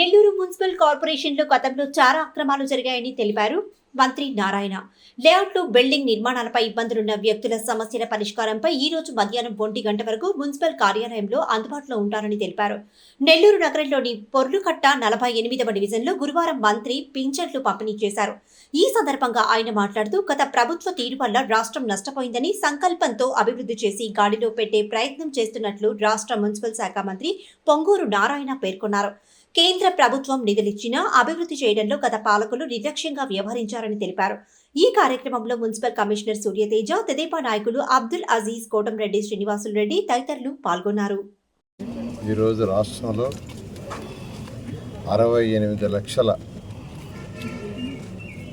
Nellore municipal కార్పొరేషన్లో గతంలో చాలా అక్రమాలు జరిగాయని తెలిపారు మంత్రి నారాయణ. లేఅవుట్లు బిల్డింగ్ నిర్మాణాలపై ఇబ్బందులున్న వ్యక్తుల సమస్యల పరిష్కారంపై ఈ రోజు మధ్యాహ్నం ఒంటి గంట వరకు మున్సిపల్ కార్యాలయంలో అందుబాటులో ఉంటారని తెలిపారు. నెల్లూరు నగరంలోని పొర్లుకట్ట నలభై ఎనిమిదవ డివిజన్లో గురువారం మంత్రి పింఛన్లు పంపిణీ చేశారు. ఈ సందర్భంగా ఆయన మాట్లాడుతూ గత ప్రభుత్వ తీరు వల్ల రాష్ట్రం నష్టపోయిందని సంకల్పంతో అభివృద్ధి చేసి గాడిలో పెట్టే ప్రయత్నం చేస్తున్నట్లు రాష్ట్ర మున్సిపల్ శాఖ మంత్రి పొంగూరు నారాయణ పేర్కొన్నారు. కేంద్ర ప్రభుత్వం నిధులిచ్చినా అభివృద్ధి చేయడంలో గత పాలకులు నిర్లక్ష్యంగా వ్యవహరించారని తెలిపారు. ఈ కార్యక్రమంలో మున్సిపల్ కమిషనర్ సూర్యతేజ తెదేపా నాయకులు అబ్దుల్ అజీజ్ కోటంరెడ్డి శ్రీనివాసులు రెడ్డి తదితరులు పాల్గొన్నారు. ఈరోజు రాష్ట్రంలో అరవై ఎనిమిది లక్షల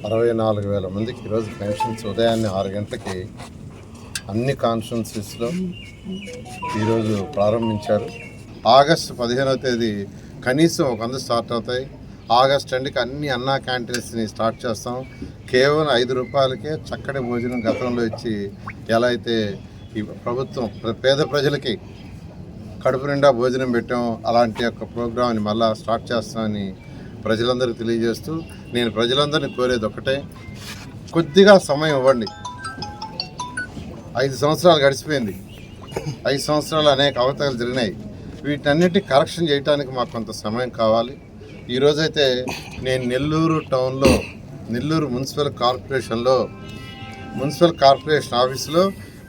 అరవై నాలుగు వేల మందికి ఈరోజు పెన్షన్స్ ఉదయాన్నే ఆరు గంటలకి అన్ని కాన్స్టిట్యున్సీస్లో ఈరోజు ప్రారంభించారు. ఆగస్టు పదిహేనవ తేదీ కనీసం ఒక వంద స్టార్ట్ అవుతాయి. ఆగస్ట్ రెండుకి అన్ని అన్నా క్యాంటీన్స్ని స్టార్ట్ చేస్తాం. కేవలం ఐదు రూపాయలకే చక్కటి భోజనం గతంలో ఇచ్చి ఎలా అయితే ఈ ప్రభుత్వం పేద ప్రజలకి కడుపు నిండా భోజనం పెట్టాం అలాంటి యొక్క ప్రోగ్రామ్ని మళ్ళా స్టార్ట్ చేస్తామని ప్రజలందరికీ తెలియజేస్తూ నేను ప్రజలందరినీ కోరేది ఒకటే కొద్దిగా సమయం ఇవ్వండి. ఐదు సంవత్సరాలు గడిచిపోయింది. ఐదు సంవత్సరాలు అనేక అవతలు జరిగినాయి. వీటన్నిటి కరెక్షన్ చేయడానికి మాకు కొంత సమయం కావాలి. ఈరోజైతే నేను నెల్లూరు టౌన్లో నెల్లూరు మున్సిపల్ కార్పొరేషన్లో మున్సిపల్ కార్పొరేషన్ ఆఫీసులో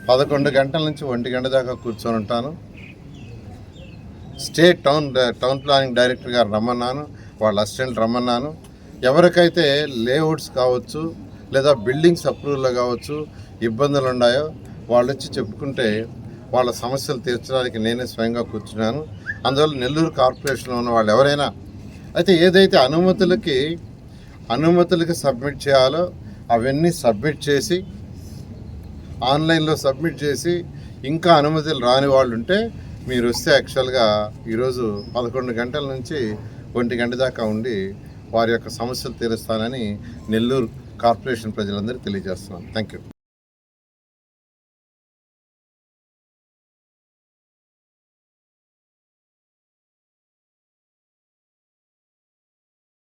పదకొండు గంటల నుంచి ఒంటి గంట దాకా కూర్చొని ఉంటాను. State town town planning director గారు రమ్మన్నాను వాళ్ళ అసిస్టెంట్ రమ్మన్నాను. ఎవరికైతే లేఅవుట్స్ కావచ్చు లేదా బిల్డింగ్స్ అప్రూవల్ కావచ్చు ఇబ్బందులు ఉన్నాయో వాళ్ళు వచ్చి చెప్పుకుంటే వాళ్ళ సమస్యలు తీర్చడానికి నేనే స్వయంగా కూర్చున్నాను. అందువల్ల నెల్లూరు కార్పొరేషన్లో ఉన్న వాళ్ళు ఎవరైనా అయితే ఏదైతే అనుమతులకి అనుమతులకి సబ్మిట్ చేయాలో అవన్నీ సబ్మిట్ చేసి ఆన్లైన్లో సబ్మిట్ చేసి ఇంకా అనుమతులు రాని వాళ్ళు ఉంటే మీరు వస్తే యాక్చువల్గా ఈరోజు పదకొండు గంటల నుంచి ఒంటి గంట దాకా ఉండి వారి యొక్క సమస్యలు తీరుస్తానని నెల్లూరు కార్పొరేషన్ ప్రజలందరికీ తెలియజేస్తున్నాను. Thank you.